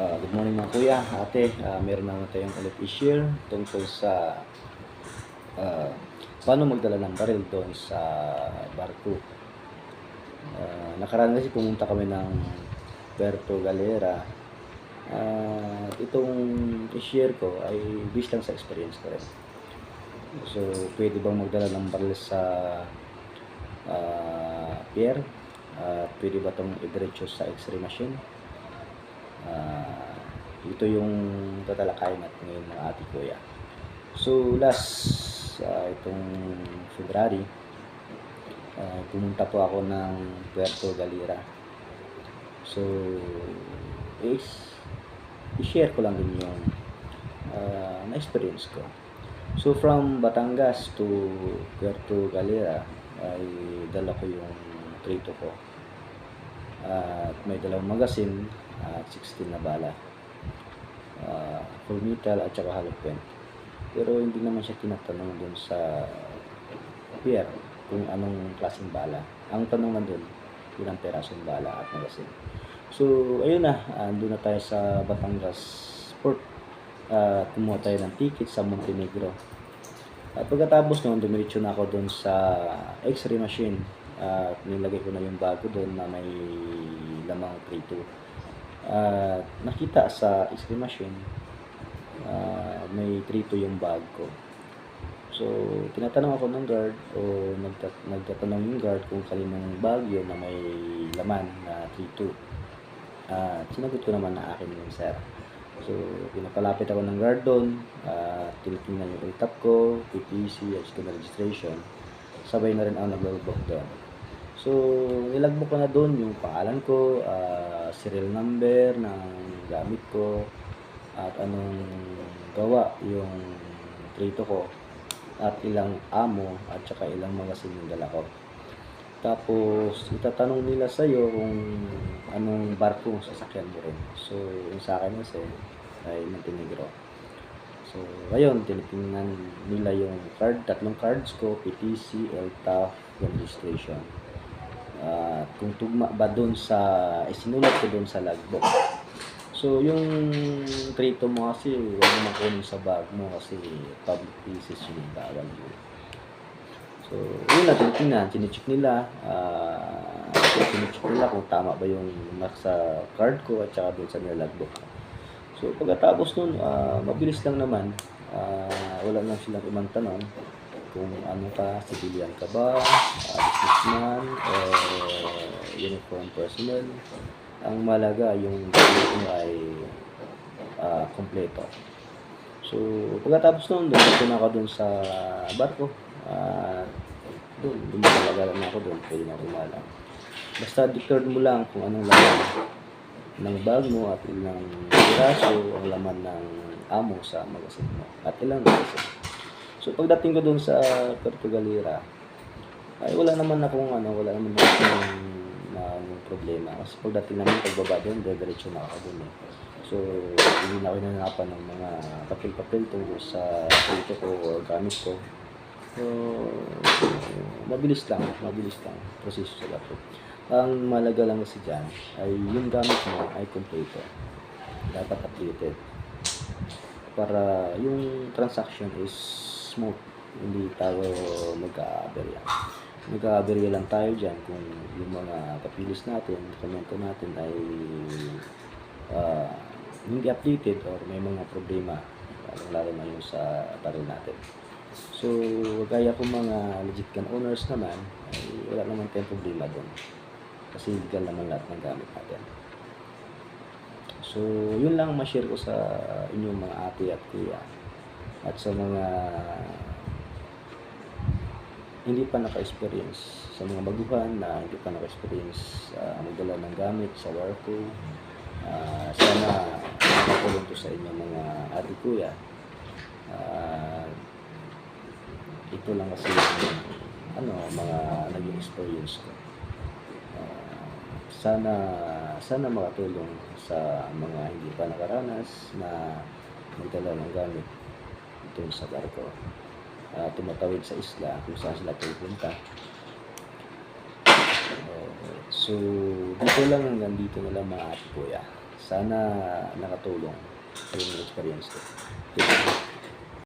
Ah, good morning mga kuya, ate. Ah, meron naman tayong ulit i-share tungkol sa ah, paano magdala ng baril doon sa barko. Ah, nakaraan kasi pumunta kami ng Puerto Galera. At itong i-share ko ay based lang sa experience ko rin. So, pwede bang magdala ng baril sa ah, pier? At pwede ba itong i-diretso sa x-ray machine? Ah, ito yung tatalakayin natin ngayon mga ate kuya. So last ah, itong February, ah, pumunta po ako ng Puerto Galera. So is i-share ko lang din yung ah, na-experience ko. So from Batangas to Puerto Galera ay dala ko yung trito ko. At may dalawang magasin at 16 na bala. Uh, full metal at saka hollow point. Pero hindi naman siya tinatanong dun sa pier kung anong klaseng bala. Ang tanong nandun, ilang perasong bala at magasin. So, ayun na, andun na tayo sa Batangas Port. Uh, kumuha tayo ng ticket sa Montenegro. At pagkatapos noon, dumiretso na ako doon sa x-ray machine. At nilagay ko na yung bago doon na may lamang 3 at nakita sa x-ray machine ah, may 3 yung bag ko. So, tinatanong ako ng guard o nagtat nagtatanong yung guard kung kaninong bag yun na may laman na 3 At sinagot ko naman na akin yung sir. So, pinapalapit ako ng guard doon. at tinitingnan yung ultap ko, PPC, at skin registration. Sabay na rin ako nag-logbook doon. So, nilagbook ko na doon yung pangalan ko, ah, serial number ng gamit ko, at anong gawa yung trito ko, at ilang amo, at saka ilang magasin yung dala ko. Tapos, itatanong nila sa'yo kung anong barko ang sasakyan mo rin. So, yung sa akin kasi ay Montenegro. So, ayun, tinitingnan nila yung card, tatlong cards ko, PTC, LTAF, registration. At kung tugma ba doon sa, isinulat ko doon sa logbook. So, yung krito mo kasi, huwag mo makunin sa bag mo kasi public places yun, bawal yun. So, yun na, tinitingnan, chinecheck nila, ah, chinecheck nila kung tama ba yung nasa card ko at saka doon sa nilagbook. So, pagkatapos nun, ah, mabilis lang naman, ah, wala na silang ibang tanong kung ano ka, civilian ka ba, ah, businessman, or uniform personnel. Ang malaga, yung document mo ay ah, kompleto. So, pagkatapos nun, dumating na ako dun sa barko. At doon, doon talaga na ako doon. Pwede na kumalang. Basta declared mo lang kung anong laman ng bag mo at ilang piraso ang laman ng amo sa magasin mo. At ilang magasin. So, pagdating ko doon sa Puerto Galera, ay wala naman akong ano, wala naman akong na, problema. Kasi pagdating namin pagbaba doon, diretso na ako doon eh. So, hindi na ako hinanapan ng mga papel-papel tungkol sa dito ko o gamit ko. So, mabilis lang, mabilis lang proseso sa lahat. Ang malaga lang kasi dyan ay yung gamit mo ay kompleto. Dapat updated. Para yung transaction is smooth. Hindi tayo mag-aaberya. Mag-aaberya lang tayo dyan kung yung mga papilis natin, dokumento natin ay ah, hindi updated or may mga problema lalo, lalo na yung sa baril natin. So, gaya kung mga legit gun owners naman, ay wala naman tayong problema doon. Kasi legal naman lahat ng gamit natin. So, yun lang ma-share ko sa inyong mga ate at kuya. At sa mga hindi pa naka-experience sa mga baguhan na hindi pa naka-experience uh, magdala ng gamit sa Warco. Uh, sana makatulong to sa inyo mga ate kuya. Uh, ito lang kasi ano, mga naging experience ko. Ah, sana sana makatulong sa mga hindi pa nakaranas na magdala ng gamit ito sa barko. Ah, tumatawid sa isla kung saan sila pupunta. So, dito lang hanggang dito na lang mga ate kuya. Sana nakatulong yung experience ko. Thank you.